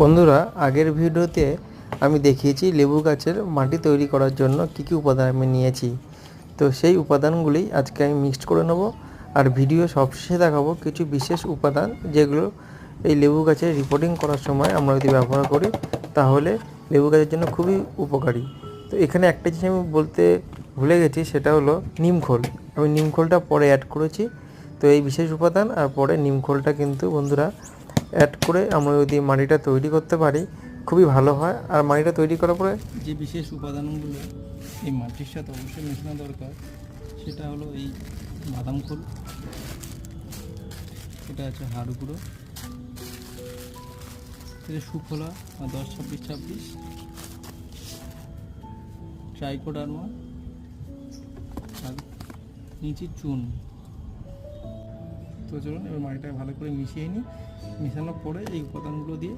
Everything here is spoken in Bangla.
বন্ধুরা, আগের ভিডিওতে আমি দেখিয়েছি লেবু গাছের মাটি তৈরি করার জন্য কী কী উপাদান আমি নিয়েছি। তো সেই উপাদানগুলি আজকে আমি মিক্সড করে নেব আর ভিডিও সবশেষে দেখাবো কিছু বিশেষ উপাদান যেগুলো এই লেবু গাছের রিপোর্টিং করার সময় আমরা যদি ব্যবহার করি, তাহলে লেবু গাছের জন্য খুবই উপকারী। তো এখানে একটা জিনিস আমি বলতে ভুলে গেছি, সেটা হলো নিমখোল আমি নিমখোলটা পরে অ্যাড করেছি। তো এই বিশেষ উপাদান আর পরে নিমখোলটা কিন্তু বন্ধুরা অ্যাড করে আমরা যদি মাটিটা তৈরি করতে পারি, খুবই ভালো হয়। আর মাটিটা তৈরি করার পরে যে বিশেষ উপাদানগুলো এই মাটির সাথে অবশ্যই মেশানো দরকার, সেটা হলো এই বাদাম খোল, এটা আছে হাড় গুঁড়ো, এটা সুফলা বা দশ ছাব্বিশ ছাব্বিশ, ট্রাইকোডার্মা, আর নিচে চুন। তো চলুন এবার মাটিটা ভালো করে মিশিয়ে নিই মেশানোর পরে এই উপাদানগুলো দিয়ে